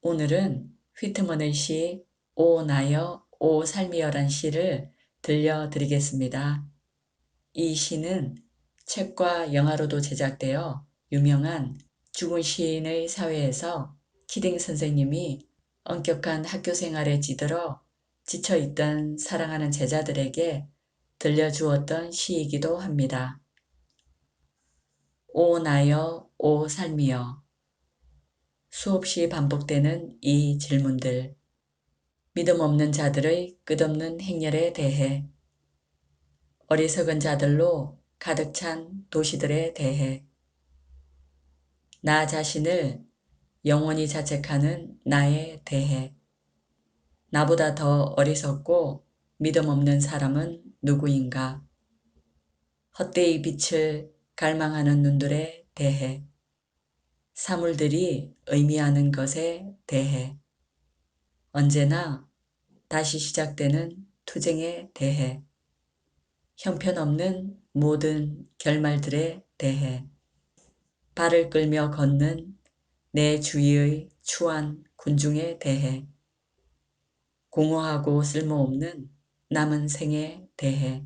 오늘은 휘트먼의 시 오 나여 오 삶이여란 시를 들려드리겠습니다. 이 시는 책과 영화로도 제작되어 유명한 죽은 시인의 사회에서 키딩 선생님이 엄격한 학교 생활에 찌들어 지쳐있던 사랑하는 제자들에게 들려주었던 시이기도 합니다. 오 나여 오 삶이여 수없이 반복되는 이 질문들. 믿음 없는 자들의 끝없는 행렬에 대해. 어리석은 자들로 가득 찬 도시들에 대해. 나 자신을 영원히 자책하는 나에 대해. 나보다 더 어리석고 믿음 없는 사람은 누구인가? 헛되이 빛을 갈망하는 눈들에 대해 사물들이 의미하는 것에 대해. 언제나 다시 시작되는 투쟁에 대해. 형편없는 모든 결말들에 대해. 발을 끌며 걷는 내 주위의 추한 군중에 대해. 공허하고 쓸모없는 남은 생에 대해.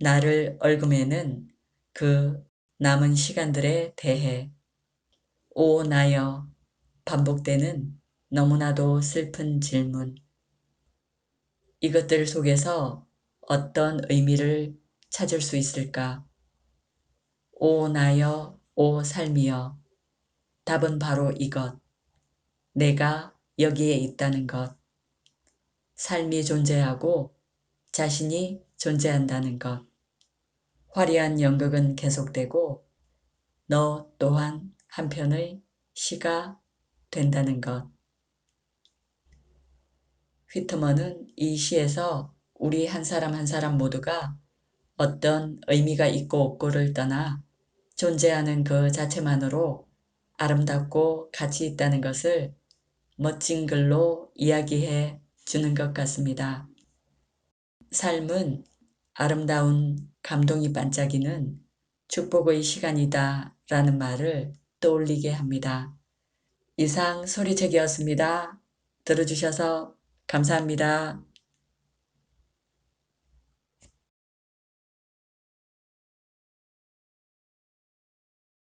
나를 얼금매는 그 남은 시간들에 대해 오 나여 반복되는 너무나도 슬픈 질문. 이것들 속에서 어떤 의미를 찾을 수 있을까? 오 나여 오 삶이여 답은 바로 이것. 내가 여기에 있다는 것. 삶이 존재하고 자신이 존재한다는 것. 화려한 연극은 계속되고 너 또한 한편의 시가 된다는 것. 휘트먼은 이 시에서 우리 한 사람 한 사람 모두가 어떤 의미가 있고 없고를 떠나 존재하는 그 자체만으로 아름답고 가치 있다는 것을 멋진 글로 이야기해 주는 것 같습니다. 삶은 아름다운 감동이 반짝이는 축복의 시간이다 라는 말을 떠올리게 합니다. 이상 소리책이었습니다. 들어주셔서 감사합니다.